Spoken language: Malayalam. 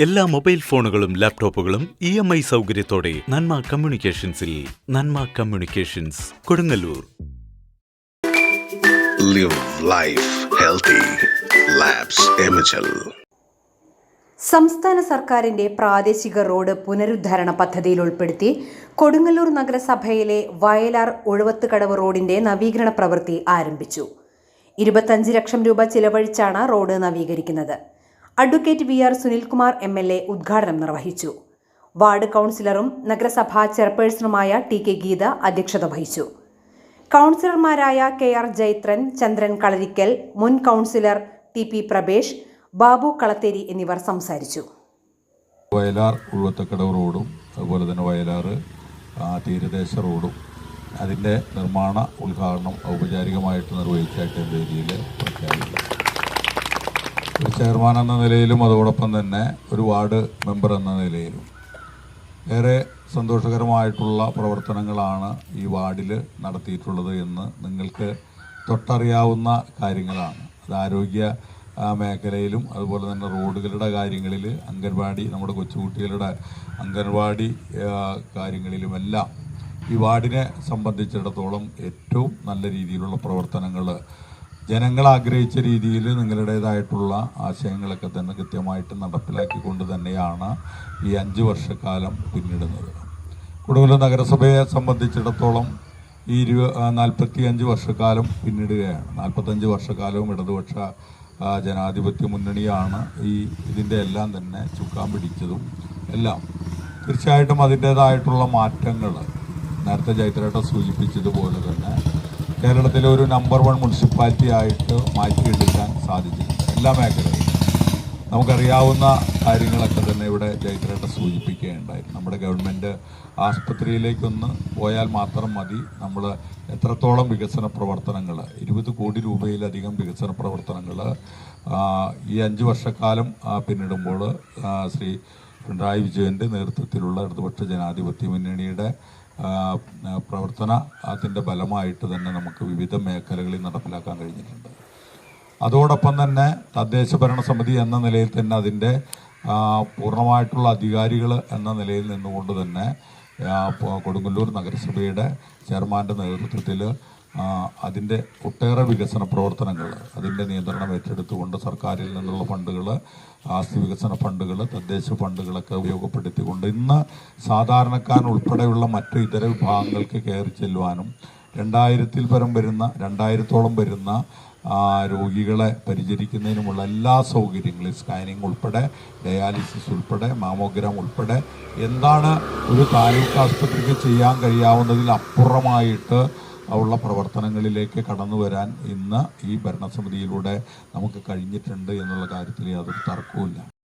എല്ലാ മൊബൈൽ ഫോണുകളും ലാപ്ടോപ്പുകളും ഇ എം ഐ സൗകര്യത്തോടെ Nanma കമ്മ്യൂണിക്കേഷൻസിൽ Nanma communications Kodungallur. Live life healthy. സംസ്ഥാന സർക്കാരിന്റെ പ്രാദേശിക റോഡ് പുനരുദ്ധാരണ പദ്ധതിയിൽ ഉൾപ്പെടുത്തി കൊടുങ്ങല്ലൂർ നഗരസഭയിലെ വയലാർ ഒഴുവത്തുകടവ് റോഡിന്റെ നവീകരണ പ്രവൃത്തി ആരംഭിച്ചു. ഇരുപത്തഞ്ച് ലക്ഷം രൂപ ചിലവഴിച്ചാണ് road നവീകരിക്കുന്നത്. Advocate V R Sunilkumar M L A ഉദ്ഘാടനം നിർവഹിച്ചു. വാർഡ് കൗൺസിലറും നഗരസഭാ ചെയർപേഴ്സണുമായ ടി കെ ഗീത അധ്യക്ഷത വഹിച്ചു. കൗൺസിലർമാരായ കെ ആർ ജൈത്രൻ ചന്ദ്രൻ കളരിക്കൽ മുൻ councillor T P Prabhesh Babu Kalatheri എന്നിവർ സംസാരിച്ചു. വയലാർ ഉഴുവത്തക്കടവ് റോഡും അതുപോലെ തന്നെ വയലാർ തീരദേശ റോഡും അതിന്റെ നിർമ്മാണ ഉദ്ഘാടനം ഔപചാരികമായിട്ട് നിർവഹിച്ചായിട്ട് വേദിയിൽ പ്രഖ്യാപിച്ചു. ചെയർമാൻ എന്ന നിലയിലും അതോടൊപ്പം തന്നെ ഒരു വാർഡ് മെമ്പർ എന്ന നിലയിലും. ഏറെ സന്തോഷകരമായിട്ടുള്ള പ്രവർത്തനങ്ങളാണ് ഈ വാർഡിൽ നടത്തിയിട്ടുള്ളത് എന്ന് നിങ്ങൾക്ക് തൊട്ടറിയാവുന്ന കാര്യങ്ങളാണ്. അത് ആരോഗ്യ മേഖലയിലും അതുപോലെ തന്നെ റോഡുകളുടെ കാര്യങ്ങളിൽ അംഗൻവാടി നമ്മുടെ കൊച്ചുകുട്ടികളുടെ അംഗൻവാടി കാര്യങ്ങളിലും കാര്യങ്ങളിലുമെല്ലാം ഈ വാർഡിനെ സംബന്ധിച്ചിടത്തോളം ഏറ്റവും നല്ല രീതിയിലുള്ള പ്രവർത്തനങ്ങൾ ജനങ്ങൾ ആഗ്രഹിച്ച രീതിയിൽ നിങ്ങളുടേതായിട്ടുള്ള ആശയങ്ങളൊക്കെ തന്നെ കൃത്യമായിട്ട് നടപ്പിലാക്കിക്കൊണ്ട് തന്നെയാണ് ഈ അഞ്ച് വർഷക്കാലം പിന്നിടുന്നത്. കൊടുങ്ങല്ലൂർ നഗരസഭയെ സംബന്ധിച്ചിടത്തോളം ഈ ഇരു നാൽപ്പത്തി അഞ്ച് വർഷക്കാലം പിന്നിടുകയാണ്. നാൽപ്പത്തഞ്ച് വർഷക്കാലവും ഇടതുപക്ഷ ജനാധിപത്യ മുന്നണിയാണ് ഈ ഇതിന്റെ എല്ലാം തന്നെ ചുക്കാൻ പിടിച്ചതും എല്ലാം. തീർച്ചയായിട്ടും അതിന്റേതായിട്ടുള്ള മാറ്റങ്ങൾ നേരത്തെ ചൈത്രേട്ട സൂചിപ്പിച്ചതുപോലെ തന്നെ കേരളത്തിലെ ഒരു നമ്പർ വൺ മുനിസിപ്പാലിറ്റി ആയിട്ട് മാറ്റിയെടുക്കാൻ സാധിച്ചിട്ടുണ്ട് എല്ലാ മേഖലയിലും. നമുക്കറിയാവുന്ന കാര്യങ്ങളൊക്കെ തന്നെ ഇവിടെ ജയത്രേട്ട സൂചിപ്പിക്കുകയുണ്ടായിരുന്നു നമ്മുടെ ഗവൺമെന്റ് ആസ്പത്രിയിലേക്കൊന്ന് പോയാൽ മാത്രം മതി. നമ്മൾ എത്രത്തോളം വികസന പ്രവർത്തനങ്ങൾ ഇരുപത് കോടി രൂപയിലധികം വികസന പ്രവർത്തനങ്ങൾ ഈ അഞ്ച് വർഷക്കാലം പിന്നിടുമ്പോൾ ശ്രീ പിണറായി വിജയന്റെ നേതൃത്വത്തിലുള്ള ഇടതുപക്ഷ ജനാധിപത്യ മുന്നണിയുടെ പ്രവർത്തന അതിന്റെ ഫലമായിട്ട് തന്നെ നമുക്ക് വിവിധ മേഖലകളിൽ നടപ്പിലാക്കാൻ കഴിഞ്ഞിട്ടുണ്ട്. അതോടൊപ്പം തന്നെ തദ്ദേശ ഭരണ സമിതി എന്ന നിലയിൽ തന്നെ അതിന്റെ പൂർണമായിട്ടുള്ള അധികാരികൾ എന്ന നിലയിൽ നിന്നുകൊണ്ട് തന്നെ കൊടുങ്ങല്ലൂർ നഗരസഭയുടെ ചെയർമാന്റെ നേതൃത്വത്തിൽ അതിന്റെ ഒട്ടേറെ വികസന പ്രവർത്തനങ്ങൾ അതിന്റെ നിയന്ത്രണം ഏറ്റെടുത്തുകൊണ്ട് സർക്കാരിൽ നിന്നുള്ള ഫണ്ടുകൾ ആസ്തി വികസന ഫണ്ടുകൾ തദ്ദേശ ഫണ്ടുകളൊക്കെ ഉപയോഗപ്പെടുത്തിക്കൊണ്ട് ഇന്ന് സാധാരണക്കാരൻ ഉൾപ്പെടെയുള്ള മറ്റു ഇതര വിഭാഗങ്ങൾക്ക് കയറി ചെല്ലുവാനും രണ്ടായിരത്തിൽ പരം വരുന്ന രണ്ടായിരത്തോളം വരുന്ന രോഗികളെ പരിചരിക്കുന്നതിനുമുള്ള എല്ലാ സൗകര്യങ്ങളും സ്കാനിങ് ഉൾപ്പെടെ ഡയാലിസിസ് ഉൾപ്പെടെ മാമോഗ്രാം ഉൾപ്പെടെ എന്താണ് ഒരു താലൂക്ക് ആസ്പത്രിക്ക് ചെയ്യാൻ കഴിയാവുന്നതിൽ അപ്പുറമായിട്ട് ഉള്ള പ്രവർത്തനങ്ങളിലേക്ക് കടന്നു വരാൻ ഇന്ന് ഈ ഭരണസമിതിയിലൂടെ നമുക്ക് കഴിഞ്ഞിട്ടുണ്ട് എന്നുള്ള കാര്യത്തിൽ യാതൊരു തർക്കവുമില്ല.